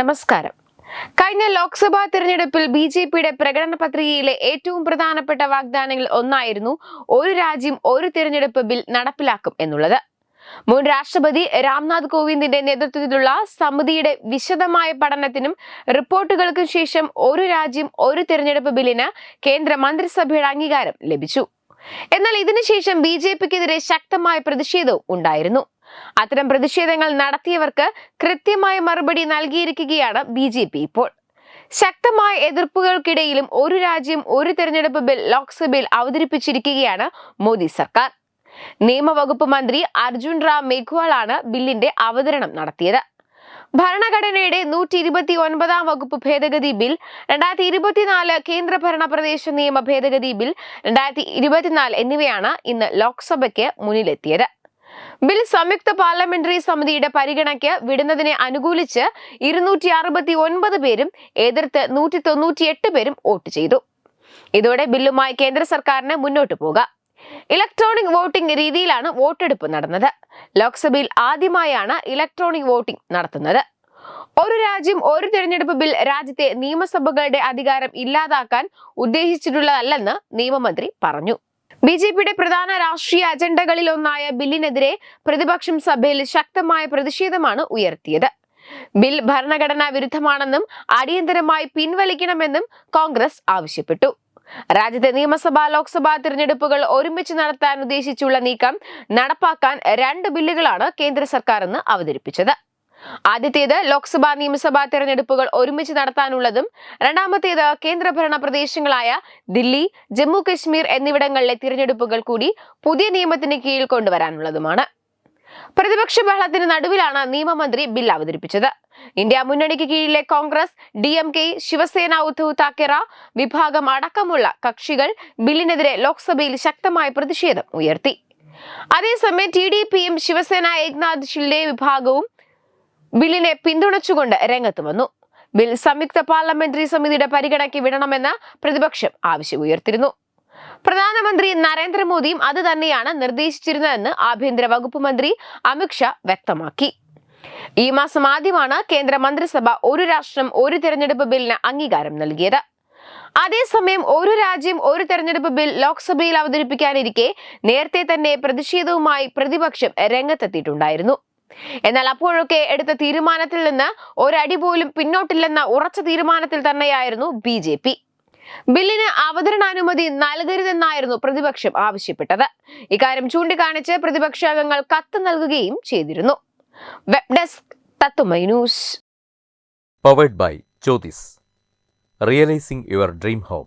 നമസ്കാരം. കഴിഞ്ഞ ലോക്സഭാ തിരഞ്ഞെടുപ്പിൽ ബി ജെ പിയുടെ പ്രകടന പത്രികയിലെ ഏറ്റവും പ്രധാനപ്പെട്ട വാഗ്ദാനങ്ങളിൽ ഒന്നായിരുന്നു ഒരു രാജ്യം ഒരു തിരഞ്ഞെടുപ്പ് ബിൽ നടപ്പിലാക്കും എന്നുള്ളത്. മുൻ രാഷ്ട്രപതി രാംനാഥ് കോവിന്ദിന്റെ നേതൃത്വത്തിലുള്ള സമിതിയുടെ വിശദമായ പഠനത്തിനും റിപ്പോർട്ടുകൾക്കും ശേഷം ഒരു രാജ്യം ഒരു തിരഞ്ഞെടുപ്പ് ബില്ലിന് കേന്ദ്ര മന്ത്രിസഭയുടെ അംഗീകാരം ലഭിച്ചു. എന്നാൽ ഇതിനുശേഷം ബി ജെ പിക്കെതിരെ ശക്തമായ പ്രതിഷേധവും ഉണ്ടായിരുന്നു. അത്തരം പ്രതിഷേധങ്ങൾ നടത്തിയവർക്ക് കൃത്യമായ മറുപടി നൽകിയിരിക്കുകയാണ് ബി ജെ പി ഇപ്പോൾ. ശക്തമായ എതിർപ്പുകൾക്കിടയിലും ഒരു രാജ്യം ഒരു തെരഞ്ഞെടുപ്പ് ബിൽ ലോക്സഭയിൽ അവതരിപ്പിച്ചിരിക്കുകയാണ് മോദി സർക്കാർ. നിയമവകുപ്പ് മന്ത്രി അർജുൻ റാം മേഘ്വാളാണ് ബില്ലിന്റെ അവതരണം നടത്തിയത്. ഭരണഘടനയുടെ നൂറ്റി ഇരുപത്തി ഒൻപതാം വകുപ്പ് ഭേദഗതി ബിൽ രണ്ടായിരത്തി ഇരുപത്തിനാല് കേന്ദ്രഭരണ പ്രദേശ നിയമ ഭേദഗതി ബിൽ രണ്ടായിരത്തി ഇരുപത്തിനാല് എന്നിവയാണ് ഇന്ന് ലോക്സഭയ്ക്ക് മുന്നിലെത്തിയത്. ബിൽ സംയുക്ത പാർലമെന്ററി സമിതിയുടെ പരിഗണയ്ക്ക് വിടുന്നതിനെ അനുകൂലിച്ച് ഇരുന്നൂറ്റി അറുപത്തി ഒൻപത് പേരും എതിർത്ത് നൂറ്റി തൊണ്ണൂറ്റി എട്ട് പേരും വോട്ട് ചെയ്തു. ഇതോടെ ബില്ലുമായി കേന്ദ്ര സർക്കാരിന് മുന്നോട്ട് പോകാം. ഇലക്ട്രോണിക് വോട്ടിംഗ് രീതിയിലാണ് വോട്ടെടുപ്പ് നടന്നത്. ലോക്സഭയിൽ ആദ്യമായാണ് ഇലക്ട്രോണിക് വോട്ടിംഗ് നടത്തുന്നത്. ഒരു രാജ്യം ഒരു തിരഞ്ഞെടുപ്പ് ബിൽ രാജ്യത്തെ നിയമസഭകളുടെ അധികാരം ഇല്ലാതാക്കാൻ ഉദ്ദേശിച്ചിട്ടുള്ളതല്ലെന്ന് നിയമമന്ത്രി പറഞ്ഞു. ബി ജെ പിയുടെ പ്രധാന രാഷ്ട്രീയ അജണ്ടകളിൽ ഒന്നായ ബില്ലിനെതിരെ പ്രതിപക്ഷം സഭയിൽ ശക്തമായ പ്രതിഷേധമാണ് ഉയർത്തിയത്. ബിൽ ഭരണഘടനാ വിരുദ്ധമാണെന്നും അടിയന്തരമായി പിൻവലിക്കണമെന്നും കോൺഗ്രസ് ആവശ്യപ്പെട്ടു. രാജ്യത്തെ നിയമസഭാ ലോക്സഭാ തിരഞ്ഞെടുപ്പുകൾ ഒരുമിച്ച് നടത്താൻ ഉദ്ദേശിച്ചുള്ള നീക്കം നടപ്പാക്കാൻ രണ്ട് ബില്ലുകളാണ് കേന്ദ്ര സർക്കാർ ഇന്ന് അവതരിപ്പിച്ചത്. ആദ്യത്തേത് ലോക്സഭാ നിയമസഭാ തെരഞ്ഞെടുപ്പുകൾ ഒരുമിച്ച് നടത്താനുള്ളതും രണ്ടാമത്തേത് കേന്ദ്രഭരണ പ്രദേശങ്ങളായ ദില്ലി ജമ്മു കശ്മീർ എന്നിവിടങ്ങളിലെ തിരഞ്ഞെടുപ്പുകൾ കൂടി പുതിയ നിയമത്തിന് കീഴിൽ കൊണ്ടുവരാനുള്ളതുമാണ്. പ്രതിപക്ഷ ബഹളത്തിന് നടുവിലാണ് നിയമമന്ത്രി ബിൽ അവതരിപ്പിച്ചത്. ഇന്ത്യ മുന്നണിക്ക് കീഴിലെ Congress D M K Shiv Sena Uddhav Thackeray വിഭാഗം അടക്കമുള്ള കക്ഷികൾ ബില്ലിനെതിരെ ലോക്സഭയിൽ ശക്തമായ പ്രതിഷേധം ഉയർത്തി. അതേസമയം ടി ഡി പിയും ശിവസേന ഏക്നാഥ് ഷിൽഡേ വിഭാഗവും ബില്ലിനെ പിന്തുണച്ചുകൊണ്ട് രംഗത്ത് വന്നു. ബിൽ സംയുക്ത പാർലമെന്ററി സമിതിയുടെ പരിഗണനയ്ക്ക് വിടണമെന്ന് പ്രതിപക്ഷം ആവശ്യമുയർത്തിരുന്നു. പ്രധാനമന്ത്രി നരേന്ദ്രമോദിയും അത് തന്നെയാണ് നിർദ്ദേശിച്ചിരുന്നതെന്ന് ആഭ്യന്തര വകുപ്പ് മന്ത്രി അമിത്ഷാ വ്യക്തമാക്കി. ഈ മാസം ആദ്യമാണ് കേന്ദ്ര മന്ത്രിസഭ ഒരു രാഷ്ട്രം ഒരു തെരഞ്ഞെടുപ്പ് ബില്ലിന് അംഗീകാരം നൽകിയത്. അതേസമയം ഒരു രാജ്യം ഒരു തെരഞ്ഞെടുപ്പ് ബിൽ ലോക്സഭയിൽ അവതരിപ്പിക്കാനിരിക്കെ നേരത്തെ തന്നെ പ്രതിഷേധവുമായി പ്രതിപക്ഷം രംഗത്തെത്തിയിട്ടുണ്ടായിരുന്നു. എന്നാൽ അപ്പോഴൊക്കെ എടുത്ത തീരുമാനത്തിൽ നിന്ന് ഒരടി പോലും പിന്നോട്ടില്ലെന്ന ഉറച്ച തീരുമാനത്തിൽ തന്നെയായിരുന്നു ബി ജെ പി. ബില്ലിന് അവതരണാനുമതി നൽകരുതെന്നായിരുന്നു പ്രതിപക്ഷം ആവശ്യപ്പെട്ടത്. ഇക്കാര്യം ചൂണ്ടിക്കാണിച്ച് പ്രതിപക്ഷ അംഗങ്ങൾ കത്ത് നൽകുകയും ചെയ്തിരുന്നു. വെബ് ഡെസ്ക് തത്തുമൈ by Jyothis realising your dream home